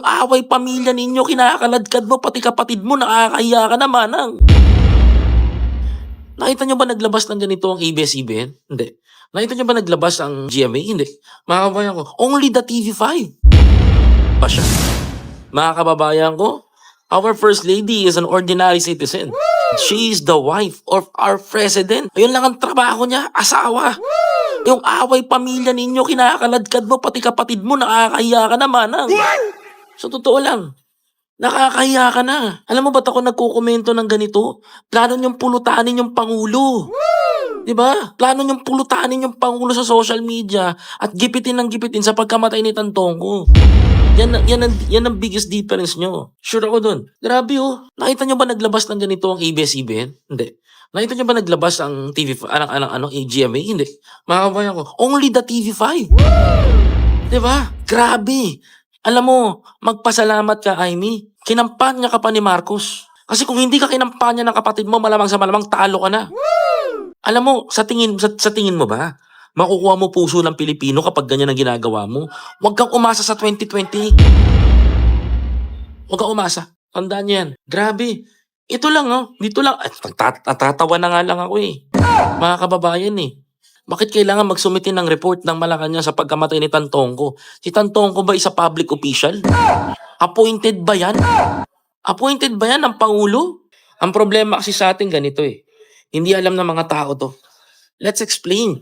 Away pamilya ninyo, kinakaladkad mo, pati kapatid mo, nakakahiya ka naman. Ang... Nakita nyo ba naglabas ng ganito ang ABS-CBN? Hindi. Nakita nyo ba naglabas ang GMA? Hindi. Mga kababayan ko, only the TV5. Pa siya. Mga kababayan ko, our First Lady is an ordinary citizen. She is the wife of our President. Ayun lang ang trabaho niya, asawa. Yung away pamilya ninyo, kinakaladkad mo, pati kapatid mo, nakakahiya ka naman. Ang... So, totoo lang. Nakakahiya ka na. Alam mo ba't ako nagkukomento ng ganito? Plano niyong pulutanin yung Pangulo. Di ba? Plano niyong pulutanin yung Pangulo sa social media at gipitin ng gipitin sa pagkamatay ni Tantongko. Yan, ang- yan, ang, yan ang biggest difference nyo. Sure ako dun. Grabe oh. Nakita nyo ba naglabas ng ganito ang ABS-CBN? Hindi. Nakita nyo ba naglabas ang TV, anong, anong, ano, GMA? Hindi. Mga kabayan ko, only the TV5. Di ba? Grabe. Alam mo, magpasalamat ka, Amy. Kinampanya ka pa ni Marcos. Kasi kung hindi ka kinampanya ng kapatid mo, malamang sa malamang talo ka na. Alam mo, sa tingin, sa, sa tingin mo ba, makukuha mo puso ng Pilipino kapag ganyan ang ginagawa mo? Huwag kang umasa sa 2020. Huwag kang umasa. Tandaan niyo yan. Grabe. Ito lang, oh. Dito lang. At tat- natatawa na nga lang ako eh. Mga kababayan eh. Bakit kailangan magsumite ng report ng Malacanang sa pagkamatay ni Tantongko? Si Tantongko ba isa public official? Appointed ba yan? Appointed ba yan ng Pangulo? Ang problema kasi sa atin ganito eh. Hindi alam ng mga tao to. Let's explain.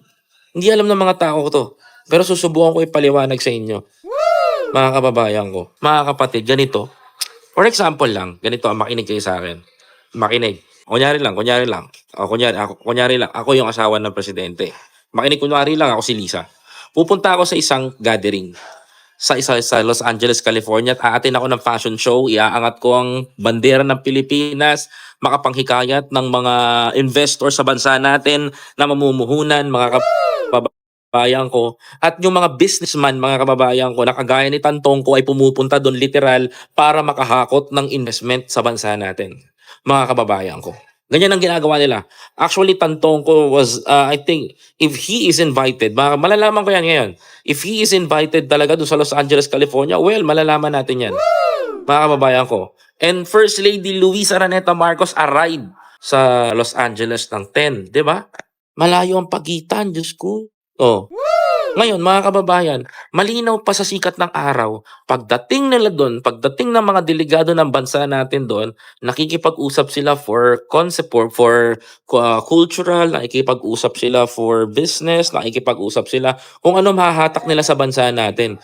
Hindi alam ng mga tao to. Pero susubukan ko ipaliwanag sa inyo. Mga kababayan ko. Mga kapatid, ganito. For example lang, ganito, makinig kayo sa akin. Makinig. Kunyari lang, kunyari lang. O, kunyari, ako, kunyari lang, ako yung asawa ng presidente. Makinig, kunyari lang, ako si Lisa. Pupunta ako sa isang gathering sa isa sa Los Angeles, California at aatin ako ng fashion show. Iaangat ko ang bandera ng Pilipinas, makapanghikayat ng mga investor sa bansa natin na mamumuhunan, mga kababayan ko. At yung mga businessman, mga kababayan ko, na kagaya ni Tantong ko ay pumupunta doon literal para makahakot ng investment sa bansa natin. Mga kababayan ko. Ganyan ang ginagawa nila. Actually, Tantong ko was, uh, I think, if he is invited, malalaman ko yan ngayon. If he is invited talaga doon sa Los Angeles, California, well, malalaman natin yan. Mga kababayan ko. And First Lady Luisa Araneta Marcos arrived sa Los Angeles ng 10, di ba? Malayo ang pagitan, Diyos ko. Oh. Ngayon, mga kababayan, malinaw pa sa sikat ng araw, pagdating nila doon, pagdating ng mga delegado ng bansa natin doon, nakikipag-usap sila for concept, for, for uh, cultural, nakikipag-usap sila for business, nakikipag-usap sila kung ano mahahatak nila sa bansa natin.